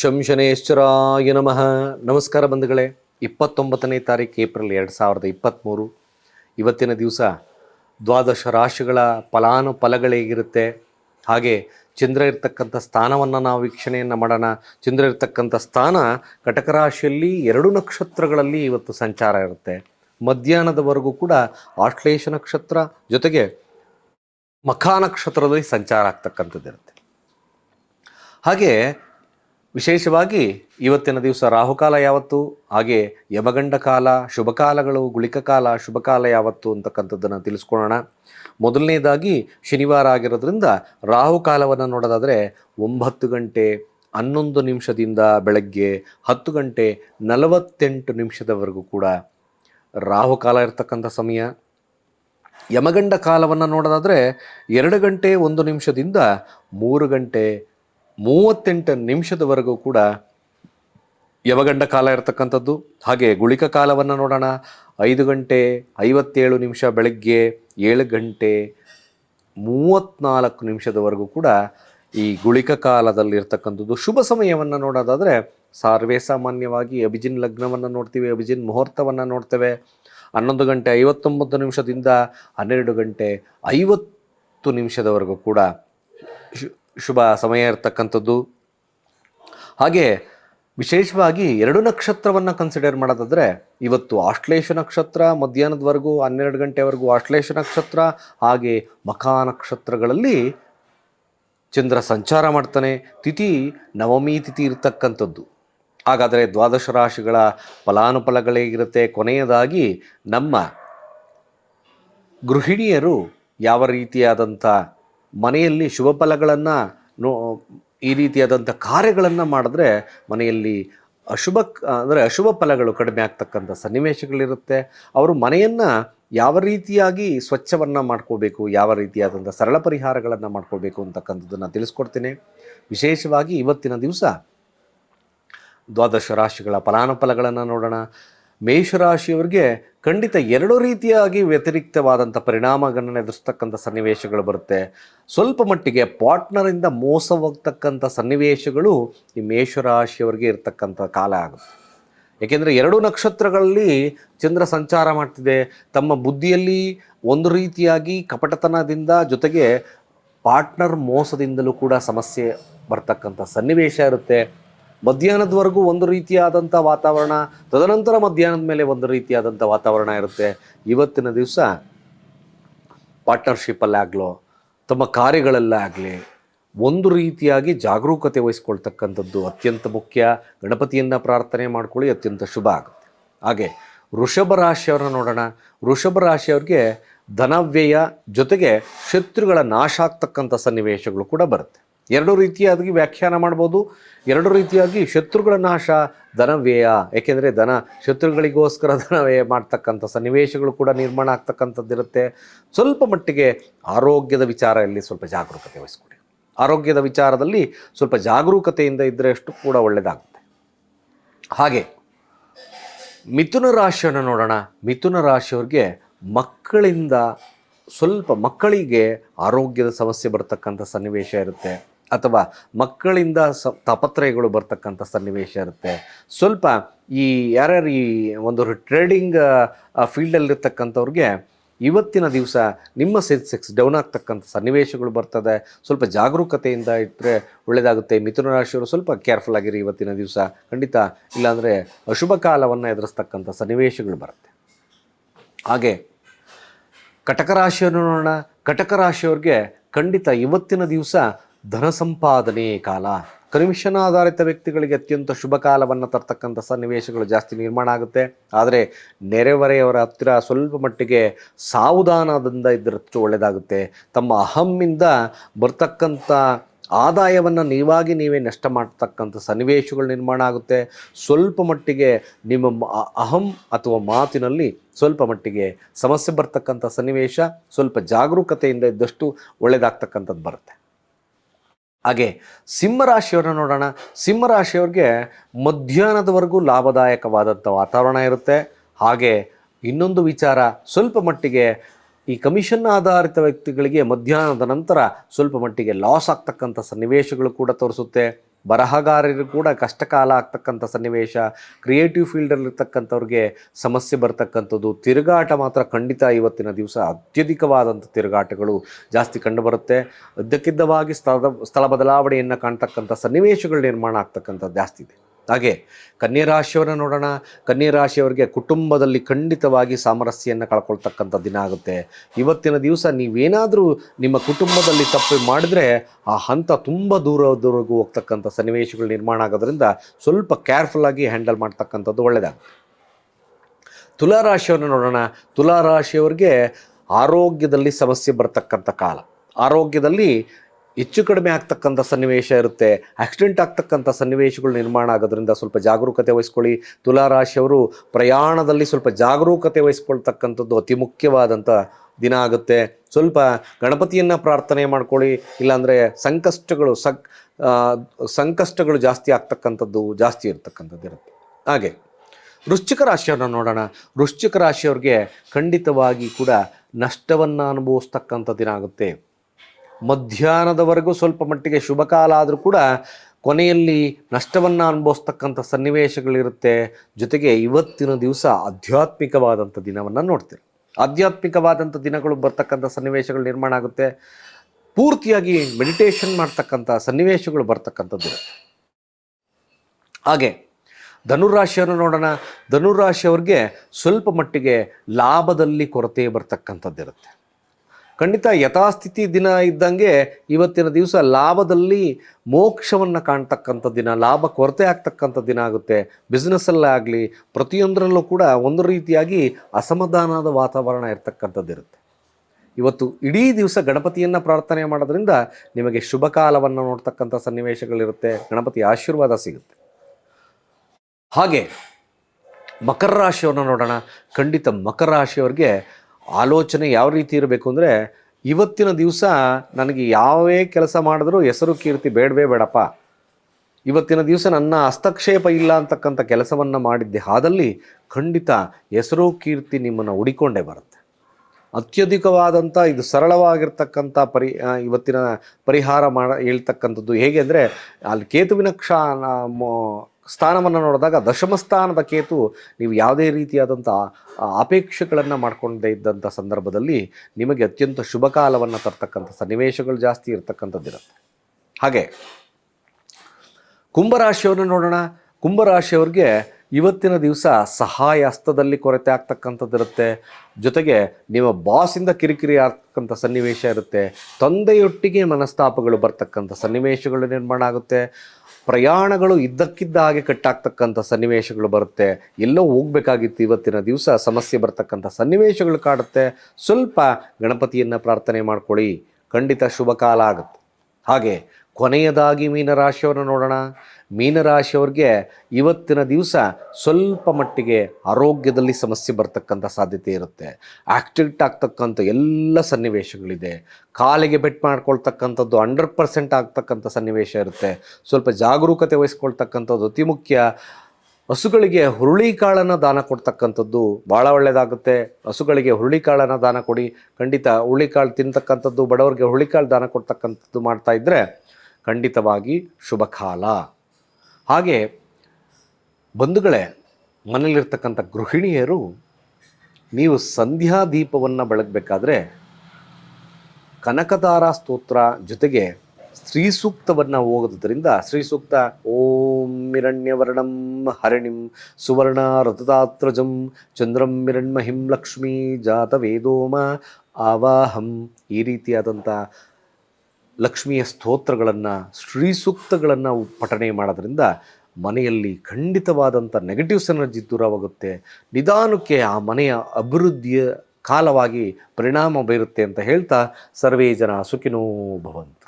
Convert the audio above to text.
ಶಂ ಶನೇಶ್ವರಾಯ ನಮಃ. ನಮಸ್ಕಾರ ಬಂಧುಗಳೇ. ಇಪ್ಪತ್ತೊಂಬತ್ತನೇ ತಾರೀಕು ಏಪ್ರಿಲ್ ಎರಡು ಸಾವಿರದ ಇಪ್ಪತ್ತ್ಮೂರು. ಇವತ್ತಿನ ದಿವಸ ದ್ವಾದಶ ರಾಶಿಗಳ ಫಲಾನುಫಲಗಳೇಗಿರುತ್ತೆ ಹಾಗೆ ಚಂದ್ರ ಇರ್ತಕ್ಕಂಥ ಸ್ಥಾನವನ್ನು ನಾವು ವೀಕ್ಷಣೆಯನ್ನು ಮಾಡೋಣ. ಚಂದ್ರ ಇರ್ತಕ್ಕಂಥ ಸ್ಥಾನ ಕಟಕ ರಾಶಿಯಲ್ಲಿ ಎರಡು ನಕ್ಷತ್ರಗಳಲ್ಲಿ ಇವತ್ತು ಸಂಚಾರ ಇರುತ್ತೆ. ಮಧ್ಯಾಹ್ನದವರೆಗೂ ಕೂಡ ಆಶ್ಲೇಷ ನಕ್ಷತ್ರ ಜೊತೆಗೆ ಮಖಾ ನಕ್ಷತ್ರದಲ್ಲಿ ಸಂಚಾರ ಆಗ್ತಕ್ಕಂಥದ್ದಿರುತ್ತೆ. ಹಾಗೆ ವಿಶೇಷವಾಗಿ ಇವತ್ತಿನ ದಿವಸ ರಾಹುಕಾಲ ಯಾವತ್ತು? ಹಾಗೆ ಯಮಗಂಡ ಕಾಲ ಶುಭ ಕಾಲಗಳು ಗುಳಿಕ ಕಾಲ, ಶುಭಕಾಲ ಯಾವತ್ತು ಅಂತಕ್ಕಂಥದ್ದನ್ನು ತಿಳಿಸ್ಕೊಳ್ಳೋಣ. ಮೊದಲನೇದಾಗಿ ಶನಿವಾರ ಆಗಿರೋದ್ರಿಂದ ರಾಹುಕಾಲವನ್ನು ನೋಡೋದಾದರೆ ಒಂಬತ್ತು ಗಂಟೆ ಹನ್ನೊಂದು ನಿಮಿಷದಿಂದ ಬೆಳಗ್ಗೆ ಹತ್ತು ಗಂಟೆ ನಲವತ್ತೆಂಟು ನಿಮಿಷದವರೆಗೂ ಕೂಡ ರಾಹುಕಾಲ ಇರತಕ್ಕಂಥ ಸಮಯ. ಯಮಗಂಡ ಕಾಲವನ್ನು ನೋಡೋದಾದರೆ ಎರಡು ಗಂಟೆ ಒಂದು ನಿಮಿಷದಿಂದ ಮೂರು ಗಂಟೆ ಮೂವತ್ತೆಂಟು ನಿಮಿಷದವರೆಗೂ ಕೂಡ ಯವಗಂಡ ಕಾಲ ಇರತಕ್ಕಂಥದ್ದು. ಹಾಗೆ ಗುಳಿಕ ಕಾಲವನ್ನು ನೋಡೋಣ. ಐದು ಗಂಟೆ ಐವತ್ತೇಳು ನಿಮಿಷ ಬೆಳಗ್ಗೆ ಏಳು ಗಂಟೆ ಮೂವತ್ತ್ನಾಲ್ಕು ನಿಮಿಷದವರೆಗೂ ಕೂಡ ಈ ಗುಳಿಕ ಕಾಲದಲ್ಲಿ ಇರ್ತಕ್ಕಂಥದ್ದು. ಶುಭ ಸಮಯವನ್ನು ನೋಡೋದಾದರೆ ಸರ್ವೇ ಸಾಮಾನ್ಯವಾಗಿ ಅಭಿಜಿನ್ ಲಗ್ನವನ್ನು ನೋಡ್ತೀವಿ, ಅಭಿಜಿನ್ ಮುಹೂರ್ತವನ್ನು ನೋಡ್ತೇವೆ. ಹನ್ನೊಂದು ಗಂಟೆ ಐವತ್ತೊಂಬತ್ತು ನಿಮಿಷದಿಂದ ಹನ್ನೆರಡು ಗಂಟೆ ಐವತ್ತು ನಿಮಿಷದವರೆಗೂ ಕೂಡ ಶುಭ ಸಮಯ ಇರತಕ್ಕಂಥದ್ದು. ಹಾಗೆ ವಿಶೇಷವಾಗಿ ಎರಡು ನಕ್ಷತ್ರವನ್ನು ಕನ್ಸಿಡರ್ ಮಾಡೋದಾದರೆ, ಇವತ್ತು ಆಶ್ಲೇಷ ನಕ್ಷತ್ರ, ಮಧ್ಯಾಹ್ನದವರೆಗೂ, ಹನ್ನೆರಡು ಗಂಟೆವರೆಗೂ ಆಶ್ಲೇಷ ನಕ್ಷತ್ರ, ಹಾಗೆ ಮಖಾ ನಕ್ಷತ್ರಗಳಲ್ಲಿ ಚಂದ್ರ ಸಂಚಾರ ಮಾಡ್ತಾನೆ. ತಿಥಿ ನವಮಿ ತಿಥಿ ಇರತಕ್ಕಂಥದ್ದು. ಹಾಗಾದರೆ ದ್ವಾದಶ ರಾಶಿಗಳ ಫಲಾನುಫಲಗಳೇಗಿರುತ್ತೆ ಕೊನೆಯದಾಗಿ ನಮ್ಮ ಗೃಹಿಣಿಯರು ಯಾವ ರೀತಿಯಾದಂಥ ಮನೆಯಲ್ಲಿ ಶುಭ ಫಲಗಳನ್ನು ನೋ, ಈ ರೀತಿಯಾದಂಥ ಕಾರ್ಯಗಳನ್ನು ಮಾಡಿದ್ರೆ ಮನೆಯಲ್ಲಿ ಅಶುಭ, ಅಂದರೆ ಅಶುಭ ಫಲಗಳು ಕಡಿಮೆ ಆಗ್ತಕ್ಕಂಥ ಸನ್ನಿವೇಶಗಳಿರುತ್ತೆ. ಅವರು ಮನೆಯನ್ನು ಯಾವ ರೀತಿಯಾಗಿ ಸ್ವಚ್ಛವನ್ನು ಮಾಡ್ಕೋಬೇಕು, ಯಾವ ರೀತಿಯಾದಂಥ ಸರಳ ಪರಿಹಾರಗಳನ್ನು ಮಾಡ್ಕೋಬೇಕು ಅಂತಕ್ಕಂಥದ್ದನ್ನು ತಿಳಿಸ್ಕೊಡ್ತೀನಿ. ವಿಶೇಷವಾಗಿ ಇವತ್ತಿನ ದಿವಸ ದ್ವಾದಶ ರಾಶಿಗಳ ಫಲಾನುಫಲಗಳನ್ನು ನೋಡೋಣ. ಮೇಷರಾಶಿಯವರಿಗೆ ಖಂಡಿತ ಎರಡು ರೀತಿಯಾಗಿ ವ್ಯತಿರಿಕ್ತವಾದಂಥ ಪರಿಣಾಮಗಳನ್ನು ಎದುರಿಸ್ತಕ್ಕಂಥ ಸನ್ನಿವೇಶಗಳು ಬರುತ್ತೆ. ಸ್ವಲ್ಪ ಮಟ್ಟಿಗೆ ಪಾರ್ಟ್ನರಿಂದ ಮೋಸ ಹೋಗ್ತಕ್ಕಂಥ ಸನ್ನಿವೇಶಗಳು ಈ ಮೇಷರಾಶಿಯವರಿಗೆ ಇರತಕ್ಕಂಥ ಕಾಲ ಆಗುತ್ತೆ. ಏಕೆಂದರೆ ಎರಡು ನಕ್ಷತ್ರಗಳಲ್ಲಿ ಚಂದ್ರ ಸಂಚಾರ ಮಾಡ್ತಿದೆ. ತಮ್ಮ ಬುದ್ಧಿಯಲ್ಲಿ ಒಂದು ರೀತಿಯಾಗಿ ಕಪಟತನದಿಂದ ಜೊತೆಗೆ ಪಾರ್ಟ್ನರ್ ಮೋಸದಿಂದಲೂ ಕೂಡ ಸಮಸ್ಯೆ ಬರ್ತಕ್ಕಂಥ ಸನ್ನಿವೇಶ ಇರುತ್ತೆ. ಮಧ್ಯಾಹ್ನದವರೆಗೂ ಒಂದು ರೀತಿಯಾದಂಥ ವಾತಾವರಣ, ತದನಂತರ ಮಧ್ಯಾಹ್ನದ ಮೇಲೆ ಒಂದು ರೀತಿಯಾದಂಥ ವಾತಾವರಣ ಇರುತ್ತೆ. ಇವತ್ತಿನ ದಿವಸ ಪಾರ್ಟ್ನರ್ಶಿಪ್ಪಲ್ಲೇ ಆಗಲೋ, ತಮ್ಮ ಕಾರ್ಯಗಳಲ್ಲೇ ಆಗಲಿ, ಒಂದು ರೀತಿಯಾಗಿ ಜಾಗರೂಕತೆ ವಹಿಸ್ಕೊಳ್ತಕ್ಕಂಥದ್ದು ಅತ್ಯಂತ ಮುಖ್ಯ. ಗಣಪತಿಯನ್ನು ಪ್ರಾರ್ಥನೆ ಮಾಡ್ಕೊಳ್ಳಿ, ಅತ್ಯಂತ ಶುಭ ಆಗುತ್ತೆ. ಹಾಗೆ ವೃಷಭ ರಾಶಿಯವ್ರನ್ನ ನೋಡೋಣ. ವೃಷಭ ರಾಶಿಯವ್ರಿಗೆ ಧನವ್ಯಯ ಜೊತೆಗೆ ಶತ್ರುಗಳ ನಾಶ ಆಗ್ತಕ್ಕಂಥ ಸನ್ನಿವೇಶಗಳು ಕೂಡ ಬರುತ್ತೆ. ಎರಡು ರೀತಿಯಾಗಿ ವ್ಯಾಖ್ಯಾನ ಮಾಡ್ಬೋದು. ಎರಡು ರೀತಿಯಾಗಿ ಶತ್ರುಗಳ ನಾಶ ಧನವ್ಯಯ. ಏಕೆಂದರೆ ಧನ ಶತ್ರುಗಳಿಗೋಸ್ಕರ ಧನವ್ಯಯ ಮಾಡ್ತಕ್ಕಂಥ ಸನ್ನಿವೇಶಗಳು ಕೂಡ ನಿರ್ಮಾಣ ಆಗ್ತಕ್ಕಂಥದ್ದಿರುತ್ತೆ ಸ್ವಲ್ಪ ಮಟ್ಟಿಗೆ ಆರೋಗ್ಯದ ವಿಚಾರದಲ್ಲಿ ಸ್ವಲ್ಪ ಜಾಗರೂಕತೆ ವಹಿಸ್ಕೊಡಿ. ಆರೋಗ್ಯದ ವಿಚಾರದಲ್ಲಿ ಸ್ವಲ್ಪ ಜಾಗರೂಕತೆಯಿಂದ ಇದ್ದರೆ ಅಷ್ಟು ಕೂಡ ಒಳ್ಳೆಯದಾಗುತ್ತೆ ಹಾಗೆ ಮಿಥುನ ರಾಶಿಯನ್ನು ನೋಡೋಣ. ಮಿಥುನ ರಾಶಿಯವ್ರಿಗೆ ಮಕ್ಕಳಿಂದ ಸ್ವಲ್ಪ ಮಕ್ಕಳಿಗೆ ಆರೋಗ್ಯದ ಸಮಸ್ಯೆ ಬರ್ತಕ್ಕಂಥ ಸನ್ನಿವೇಶ ಇರುತ್ತೆ. ಅಥವಾ ಮಕ್ಕಳಿಂದ ಸ, ತಾಪತ್ರಯಗಳು ಬರ್ತಕ್ಕಂಥ ಸನ್ನಿವೇಶ ಇರುತ್ತೆ. ಸ್ವಲ್ಪ ಈ ಯಾರ್ಯಾರು ಈ ಒಂದು ಟ್ರೇಡಿಂಗ್ ಫೀಲ್ಡಲ್ಲಿರ್ತಕ್ಕಂಥವ್ರಿಗೆ ಇವತ್ತಿನ ದಿವಸ ನಿಮ್ಮ ಸೆನ್ಸೆಕ್ಸ್ ಡೌನ್ ಆಗ್ತಕ್ಕಂಥ ಸನ್ನಿವೇಶಗಳು ಬರ್ತದೆ. ಸ್ವಲ್ಪ ಜಾಗರೂಕತೆಯಿಂದ ಇಟ್ಟರೆ ಒಳ್ಳೆಯದಾಗುತ್ತೆ ಮಿಥುನ ರಾಶಿಯವರು ಸ್ವಲ್ಪ ಕೇರ್ಫುಲ್ ಆಗಿರಿ ಇವತ್ತಿನ ದಿವಸ. ಖಂಡಿತ ಇಲ್ಲಾಂದರೆ ಅಶುಭ ಕಾಲವನ್ನು ಎದುರಿಸ್ತಕ್ಕಂಥ ಸನ್ನಿವೇಶಗಳು ಬರುತ್ತೆ. ಹಾಗೆ ಕಟಕ ರಾಶಿಯನ್ನು ನೋಡೋಣ. ಕಟಕ ರಾಶಿಯವ್ರಿಗೆ ಖಂಡಿತ ಇವತ್ತಿನ ದಿವಸ ಧನ ಸಂಪಾದನೆ ಕಾಲ. ಕಮಿಷನ್ ಆಧಾರಿತ ವ್ಯಕ್ತಿಗಳಿಗೆ ಅತ್ಯಂತ ಶುಭ ಕಾಲವನ್ನು ತರ್ತಕ್ಕಂಥ ಸನ್ನಿವೇಶಗಳು ಜಾಸ್ತಿ ನಿರ್ಮಾಣ ಆಗುತ್ತೆ. ಆದರೆ ನೆರೆಹೊರೆಯವರ ಹತ್ತಿರ ಸ್ವಲ್ಪ ಮಟ್ಟಿಗೆ ಸಾವಧಾನದಿಂದ ಇದ್ದರಷ್ಟು ಒಳ್ಳೆಯದಾಗುತ್ತೆ ತಮ್ಮ ಅಹಮ್ಮಿಂದ ಬರ್ತಕ್ಕಂಥ ಆದಾಯವನ್ನು ನೀವಾಗಿ ನೀವೇ ನಷ್ಟ ಮಾಡ್ತಕ್ಕಂಥ ಸನ್ನಿವೇಶಗಳು ನಿರ್ಮಾಣ ಆಗುತ್ತೆ. ಸ್ವಲ್ಪ ಮಟ್ಟಿಗೆ ನಿಮ್ಮ ಅಹಂ ಅಥವಾ ಮಾತಿನಲ್ಲಿ ಸ್ವಲ್ಪ ಮಟ್ಟಿಗೆ ಸಮಸ್ಯೆ ಬರ್ತಕ್ಕಂಥ ಸನ್ನಿವೇಶ ಸ್ವಲ್ಪ ಜಾಗರೂಕತೆಯಿಂದ ಇದ್ದಷ್ಟು ಒಳ್ಳೆಯದಾಗ್ತಕ್ಕಂಥದ್ದು ಬರುತ್ತೆ. ಹಾಗೆ ಸಿಂಹರಾಶಿಯವ್ರನ್ನ ನೋಡೋಣ. ಸಿಂಹರಾಶಿಯವ್ರಿಗೆ ಮಧ್ಯಾಹ್ನದವರೆಗೂ ಲಾಭದಾಯಕವಾದಂಥ ವಾತಾವರಣ ಇರುತ್ತೆ. ಹಾಗೆ ಇನ್ನೊಂದು ವಿಚಾರ, ಸ್ವಲ್ಪ ಮಟ್ಟಿಗೆ ಈ ಕಮಿಷನ್ ಆಧಾರಿತ ವ್ಯಕ್ತಿಗಳಿಗೆ ಮಧ್ಯಾಹ್ನದ ನಂತರ ಸ್ವಲ್ಪ ಮಟ್ಟಿಗೆ ಲಾಸ್ ಆಗ್ತಕ್ಕಂಥ ಸನ್ನಿವೇಶಗಳು ಕೂಡ ತೋರಿಸುತ್ತೆ. ಬರಹಗಾರರು ಕೂಡ ಕಷ್ಟಕಾಲ ಆಗ್ತಕ್ಕಂಥ ಸನ್ನಿವೇಶ ಕ್ರಿಯೇಟಿವ್ ಫೀಲ್ಡಲ್ಲಿರ್ತಕ್ಕಂಥವ್ರಿಗೆ ಸಮಸ್ಯೆ ಬರ್ತಕ್ಕಂಥದ್ದು, ತಿರುಗಾಟ ಮಾತ್ರ ಖಂಡಿತ ಇವತ್ತಿನ ದಿವಸ ಅತ್ಯಧಿಕವಾದಂಥ ತಿರುಗಾಟಗಳು ಜಾಸ್ತಿ ಕಂಡುಬರುತ್ತೆ ಇದ್ದಕ್ಕಿದ್ದವಾಗಿ ಸ್ಥಳದ ಸ್ಥಳ ಬದಲಾವಣೆಯನ್ನು ಕಾಣ್ತಕ್ಕಂಥ ಸನ್ನಿವೇಶಗಳು ನಿರ್ಮಾಣ ಆಗ್ತಕ್ಕಂಥದ್ದು ಜಾಸ್ತಿ ಇದೆ. ಹಾಗೆ ಕನ್ಯಾ ರಾಶಿಯವರನ್ನ ನೋಡೋಣ. ಕನ್ಯಾ ರಾಶಿಯವರಿಗೆ ಕುಟುಂಬದಲ್ಲಿ ಖಂಡಿತವಾಗಿ ಸಾಮರಸ್ಯವನ್ನು ಕಳ್ಕೊಳ್ತಕ್ಕಂಥ ದಿನ ಆಗುತ್ತೆ. ಇವತ್ತಿನ ದಿವಸ ನೀವೇನಾದರೂ ನಿಮ್ಮ ಕುಟುಂಬದಲ್ಲಿ ತಪ್ಪು ಮಾಡಿದ್ರೆ ಆ ಹಂತ ತುಂಬ ದೂರದವರೆಗೂ ಹೋಗ್ತಕ್ಕಂಥ ಸನ್ನಿವೇಶಗಳು ನಿರ್ಮಾಣ ಆಗೋದ್ರಿಂದ ಸ್ವಲ್ಪ ಕೇರ್ಫುಲ್ ಆಗಿ ಹ್ಯಾಂಡಲ್ ಮಾಡ್ತಕ್ಕಂಥದ್ದು ಒಳ್ಳೆಯದಾಗುತ್ತೆ ತುಲಾರಾಶಿಯವ್ರನ್ನ ನೋಡೋಣ. ತುಲಾರಾಶಿಯವರಿಗೆ ಆರೋಗ್ಯದಲ್ಲಿ ಸಮಸ್ಯೆ ಬರ್ತಕ್ಕಂಥ ಕಾಲ. ಆರೋಗ್ಯದಲ್ಲಿ ಹೆಚ್ಚು ಕಡಿಮೆ ಆಗ್ತಕ್ಕಂಥ ಸನ್ನಿವೇಶ ಇರುತ್ತೆ. ಆಕ್ಸಿಡೆಂಟ್ ಆಗ್ತಕ್ಕಂಥ ಸನ್ನಿವೇಶಗಳು ನಿರ್ಮಾಣ ಆಗೋದ್ರಿಂದ ಸ್ವಲ್ಪ ಜಾಗರೂಕತೆ ವಹಿಸ್ಕೊಳ್ಳಿ. ತುಲಾರಾಶಿಯವರು ಪ್ರಯಾಣದಲ್ಲಿ ಸ್ವಲ್ಪ ಜಾಗರೂಕತೆ ವಹಿಸ್ಕೊಳ್ತಕ್ಕಂಥದ್ದು ಅತಿ ಮುಖ್ಯವಾದಂಥ ದಿನ ಆಗುತ್ತೆ. ಸ್ವಲ್ಪ ಗಣಪತಿಯನ್ನು ಪ್ರಾರ್ಥನೆ ಮಾಡ್ಕೊಳ್ಳಿ. ಇಲ್ಲಾಂದರೆ ಸಂಕಷ್ಟಗಳು ಸಕ್ ಸಂಕಷ್ಟಗಳು ಜಾಸ್ತಿ ಆಗ್ತಕ್ಕಂಥದ್ದು ಜಾಸ್ತಿ ಇರತಕ್ಕಂಥದ್ದು ಇರುತ್ತೆ. ಹಾಗೆ, ವೃಶ್ಚಿಕ ರಾಶಿಯವ್ರನ್ನ ನೋಡೋಣ. ವೃಶ್ಚಿಕ ರಾಶಿಯವ್ರಿಗೆ ಖಂಡಿತವಾಗಿ ಕೂಡ ನಷ್ಟವನ್ನು ಅನುಭವಿಸ್ತಕ್ಕಂಥ ದಿನ ಆಗುತ್ತೆ. ಮಧ್ಯಾಹ್ನದವರೆಗೂ ಸ್ವಲ್ಪ ಮಟ್ಟಿಗೆ ಶುಭ ಕಾಲ ಆದರೂ ಕೂಡ ಕೊನೆಯಲ್ಲಿ ನಷ್ಟವನ್ನು ಅನುಭವಿಸ್ತಕ್ಕಂಥ ಸನ್ನಿವೇಶಗಳಿರುತ್ತೆ. ಜೊತೆಗೆ ಇವತ್ತಿನ ದಿವಸ ಆಧ್ಯಾತ್ಮಿಕವಾದಂಥ ದಿನವನ್ನು ನೋಡ್ತೀರಿ. ಆಧ್ಯಾತ್ಮಿಕವಾದಂಥ ದಿನಗಳು ಬರ್ತಕ್ಕಂಥ ಸನ್ನಿವೇಶಗಳು ನಿರ್ಮಾಣ ಆಗುತ್ತೆ. ಪೂರ್ತಿಯಾಗಿ ಮೆಡಿಟೇಷನ್ ಮಾಡ್ತಕ್ಕಂಥ ಸನ್ನಿವೇಶಗಳು ಬರ್ತಕ್ಕಂಥದ್ದು. ಹಾಗೆ ಧನುರಾಶಿಯನ್ನು ನೋಡೋಣ. ಧನುರಾಶಿಯವ್ರಿಗೆ ಸ್ವಲ್ಪ ಮಟ್ಟಿಗೆ ಲಾಭದಲ್ಲಿ ಕೊರತೆ ಬರ್ತಕ್ಕಂಥದ್ದಿರುತ್ತೆ. ಖಂಡಿತ ಯಥಾಸ್ಥಿತಿ ದಿನ ಇದ್ದಂಗೆ ಇವತ್ತಿನ ದಿವಸ ಲಾಭದಲ್ಲಿ ಮೋಕ್ಷವನ್ನು ಕಾಣ್ತಕ್ಕಂಥ ದಿನ, ಲಾಭ ಕೊರತೆ ಆಗ್ತಕ್ಕಂಥ ದಿನ ಆಗುತ್ತೆ. ಬಿಸ್ನೆಸ್ಸಲ್ಲೇ ಆಗಲಿ, ಪ್ರತಿಯೊಂದರಲ್ಲೂ ಕೂಡ ಒಂದು ರೀತಿಯಾಗಿ ಅಸಮಾಧಾನದ ವಾತಾವರಣ ಇರ್ತಕ್ಕಂಥದ್ದಿರುತ್ತೆ ಇವತ್ತು ಇಡೀ ದಿವಸ ಗಣಪತಿಯನ್ನು ಪ್ರಾರ್ಥನೆ ಮಾಡೋದ್ರಿಂದ ನಿಮಗೆ ಶುಭ ಕಾಲವನ್ನು ನೋಡ್ತಕ್ಕಂಥ ಸನ್ನಿವೇಶಗಳಿರುತ್ತೆ, ಗಣಪತಿ ಆಶೀರ್ವಾದ ಸಿಗುತ್ತೆ. ಹಾಗೆ ಮಕರ ರಾಶಿಯವ್ರನ್ನ ನೋಡೋಣ. ಖಂಡಿತ ಮಕರ ರಾಶಿಯವ್ರಿಗೆ ಆಲೋಚನೆ ಯಾವ ರೀತಿ ಇರಬೇಕು ಅಂದರೆ ಇವತ್ತಿನ ದಿವಸ ನನಗೆ ಯಾವೇ ಕೆಲಸ ಮಾಡಿದ್ರೂ ಹೆಸರು ಕೀರ್ತಿ ಬೇಡವೇ ಬೇಡಪ್ಪ. ಇವತ್ತಿನ ದಿವಸ ನನ್ನ ಹಸ್ತಕ್ಷೇಪ ಇಲ್ಲ ಅಂತಕ್ಕಂಥ ಕೆಲಸವನ್ನು ಮಾಡಿದ್ದೆ ಆದಲ್ಲಿ ಖಂಡಿತ ಹೆಸರು ಕೀರ್ತಿ ನಿಮ್ಮನ್ನು ಹುಡಿಕೊಂಡೇ ಬರುತ್ತೆ. ಅತ್ಯಧಿಕವಾದಂಥ ಇದು ಸರಳವಾಗಿರ್ತಕ್ಕಂಥ ಪರಿ ಇವತ್ತಿನ ಪರಿಹಾರ ಮಾಡ ಹೇಳ್ತಕ್ಕಂಥದ್ದು ಹೇಗೆ ಅಂದರೆ ಅಲ್ಲಿ ಕೇತುವಿನ ಕ್ಷ ಸ್ಥಾನವನ್ನು ನೋಡಿದಾಗ ದಶಮ ಸ್ಥಾನದ ಕೇತು ನೀವು ಯಾವುದೇ ರೀತಿಯಾದಂಥ ಅಪೇಕ್ಷೆಗಳನ್ನು ಮಾಡ್ಕೊಂಡೇ ಇದ್ದಂಥ ಸಂದರ್ಭದಲ್ಲಿ ನಿಮಗೆ ಅತ್ಯಂತ ಶುಭ ಕಾಲವನ್ನು ತರ್ತಕ್ಕಂಥ ಸನ್ನಿವೇಶಗಳು ಜಾಸ್ತಿ ಇರತಕ್ಕಂಥದ್ದಿರುತ್ತೆ ಹಾಗೆ, ಕುಂಭರಾಶಿಯವ್ರನ್ನ ನೋಡೋಣ. ಕುಂಭರಾಶಿಯವ್ರಿಗೆ ಇವತ್ತಿನ ದಿವಸ ಸಹಾಯ ಹಸ್ತದಲ್ಲಿ ಕೊರತೆ ಆಗ್ತಕ್ಕಂಥದ್ದಿರುತ್ತೆ ಜೊತೆಗೆ ನಿಮ್ಮ ಬಾಸಿಂದ ಕಿರಿಕಿರಿ ಆಗ್ತಕ್ಕಂಥ ಸನ್ನಿವೇಶ ಇರುತ್ತೆ. ತಂದೆಯೊಟ್ಟಿಗೆ ಮನಸ್ತಾಪಗಳು ಬರ್ತಕ್ಕಂಥ ಸನ್ನಿವೇಶಗಳು ನಿರ್ಮಾಣ ಆಗುತ್ತೆ. ಪ್ರಯಾಣಗಳು ಇದ್ದಕ್ಕಿದ್ದ ಹಾಗೆ ಕಟ್ಟಾಗ್ತಕ್ಕಂಥ ಸನ್ನಿವೇಶಗಳು ಬರುತ್ತೆ. ಎಲ್ಲೋ ಹೋಗ್ಬೇಕಾಗಿತ್ತು ಇವತ್ತಿನ ದಿವಸ, ಸಮಸ್ಯೆ ಬರ್ತಕ್ಕಂಥ ಸನ್ನಿವೇಶಗಳು ಕಾಡುತ್ತೆ. ಸ್ವಲ್ಪ ಗಣಪತಿಯನ್ನು ಪ್ರಾರ್ಥನೆ ಮಾಡ್ಕೊಳ್ಳಿ. ಖಂಡಿತ ಶುಭ ಕಾಲ ಆಗುತ್ತೆ. ಹಾಗೆ ಕೊನೆಯದಾಗಿ ಮೀನರಾಶಿಯವರನ್ನು ನೋಡೋಣ. ಮೀನರಾಶಿಯವ್ರಿಗೆ ಇವತ್ತಿನ ದಿವಸ ಸ್ವಲ್ಪ ಮಟ್ಟಿಗೆ ಆರೋಗ್ಯದಲ್ಲಿ ಸಮಸ್ಯೆ ಬರ್ತಕ್ಕಂಥ ಸಾಧ್ಯತೆ ಇರುತ್ತೆ. ಆಕ್ಟಿವೇಟ್ ಆಗ್ತಕ್ಕಂಥ ಎಲ್ಲ ಸನ್ನಿವೇಶಗಳಿದೆ. ಕಾಲಿಗೆ ಬೆಟ್ ಮಾಡ್ಕೊಳ್ತಕ್ಕಂಥದ್ದು ಹಂಡ್ರೆಡ್ ಪರ್ಸೆಂಟ್ ಆಗ್ತಕ್ಕಂಥ ಸನ್ನಿವೇಶ ಇರುತ್ತೆ. ಸ್ವಲ್ಪ ಜಾಗರೂಕತೆ ವಹಿಸ್ಕೊಳ್ತಕ್ಕಂಥದ್ದು ಅತಿ ಮುಖ್ಯ. ಹಸುಗಳಿಗೆ ಹುರುಳಿಕಾಳನ್ನು ದಾನ ಕೊಡ್ತಕ್ಕಂಥದ್ದು ಭಾಳ ಒಳ್ಳೆಯದಾಗುತ್ತೆ ಹಸುಗಳಿಗೆ ಹುರುಳಿಕಾಳನ್ನು ದಾನ ಕೊಡಿ. ಖಂಡಿತ ಹುರುಳಿಕಾಳು ತಿಂತಕ್ಕಂಥದ್ದು ಬಡವರಿಗೆ ಹುರುಳಿಕಾಳು ದಾನ ಕೊಡ್ತಕ್ಕಂಥದ್ದು ಮಾಡ್ತಾ ಇದ್ದರೆ ಖಂಡಿತವಾಗಿ ಶುಭ ಕಾಲ ಹಾಗೆ ಬಂಧುಗಳೇ ಮನೇಲಿರ್ತಕ್ಕಂಥ ಗೃಹಿಣಿಯರು, ನೀವು ಸಂಧ್ಯಾ ದೀಪವನ್ನು ಬೆಳಗಬೇಕಾದ್ರೆ ಕನಕದಾರ ಸ್ತೋತ್ರ ಜೊತೆಗೆ ಸ್ತ್ರೀ ಸೂಕ್ತವನ್ನು ಓದೋದ್ರಿಂದ ಸ್ತ್ರೀ ಸೂಕ್ತ ಓಂ ಮಿರಣ್ಯವರ್ಣಂ ಹರಿಣಿಂ ಸುವರ್ಣ ರಥದಾತ್ರಜಂ ಚಂದ್ರಂ ಮಿರಣ್ಮಹಿಂ ಲಕ್ಷ್ಮೀ ಜಾತ ವೇದೋಮ ಆವಾಹಂ ಈ ರೀತಿಯಾದಂಥ ಲಕ್ಷ್ಮಿಯ ಸ್ತೋತ್ರಗಳನ್ನು, ಶ್ರೀ ಸೂಕ್ತಗಳನ್ನು ಪಠಣೆ ಮಾಡೋದ್ರಿಂದ ಮನೆಯಲ್ಲಿ ಖಂಡಿತವಾದಂಥ ನೆಗೆಟಿವ್ಸ್ ಎನರ್ಜಿ ದೂರವಾಗುತ್ತೆ. ನಿಧಾನಕ್ಕೆ ಆ ಮನೆಯ ಅಭಿವೃದ್ಧಿಯ ಕಾಲವಾಗಿ ಪರಿಣಾಮ ಬೀರುತ್ತೆ ಅಂತ ಹೇಳ್ತಾ ಸರ್ವೇ ಜನ ಸುಖಿನೋ ಭವಂತು.